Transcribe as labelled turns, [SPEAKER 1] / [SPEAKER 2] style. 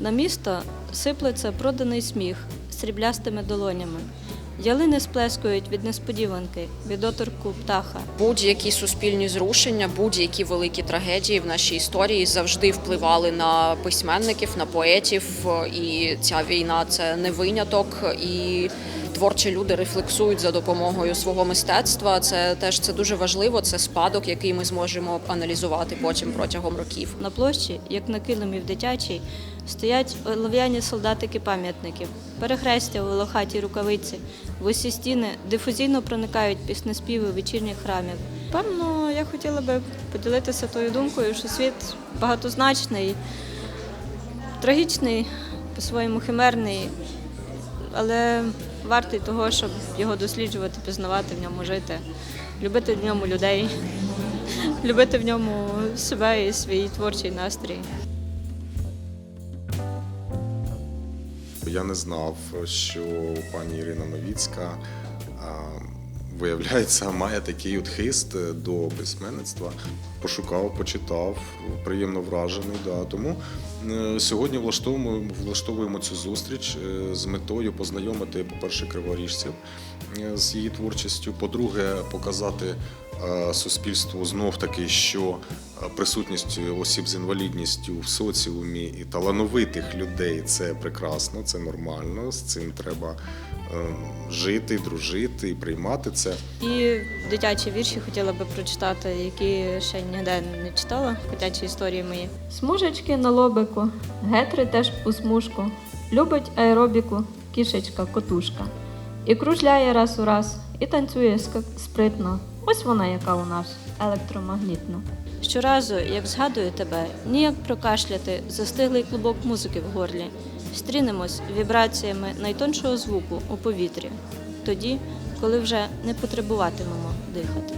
[SPEAKER 1] На місто сиплеться проданий сміх сріблястими долонями. Ялини сплескують від несподіванки, від оторку птаха.
[SPEAKER 2] Будь-які суспільні зрушення, будь-які великі трагедії в нашій історії завжди впливали на письменників, на поетів. І ця війна це не виняток. І творчі люди рефлексують за допомогою свого мистецтва. Це теж це дуже важливо. Це спадок, який ми зможемо аналізувати потім протягом років.
[SPEAKER 1] На площі, як на килимі в дитячій, стоять олов'яні солдатики пам'ятників, перехрестя у волохатій рукавиці, в усі стіни дифузійно проникають піснеспіви вечірніх храмів. Певно, я хотіла би поділитися тою думкою, що світ багатозначний, трагічний, по-своєму химерний, але вартий того, щоб його досліджувати, пізнавати в ньому жити, любити в ньому людей, любити в ньому себе і свій творчий настрій.
[SPEAKER 3] Я не знав, що пані Ірина Новіцька виявляється має такий от хист до письменництва. Пошукав, почитав, приємно вражений. Да. Тому е, сьогодні влаштовуємо, влаштовуємо цю зустріч е, з метою познайомити, по-перше, криворіжців е, з її творчістю. По-друге, показати суспільству знов таки, що е, присутність осіб з інвалідністю в соціумі і талановитих людей це прекрасно, це нормально. З цим треба е, жити, дружити і приймати це.
[SPEAKER 1] І дитячі вірші хотіла би прочитати, які ще ніде не читала, дитячі історії мої. Смужечки на лобику, гетри теж у смужку. Любить аеробіку, кішечка, котушка. І кружляє раз у раз, і танцює спритно. Ось вона, яка у нас електромагнітна. Щоразу, як згадую тебе, ніяк прокашляти застиглий клубок музики в горлі. Стрінемось вібраціями найтоншого звуку у повітрі, тоді, коли вже не потребуватимемо дихати.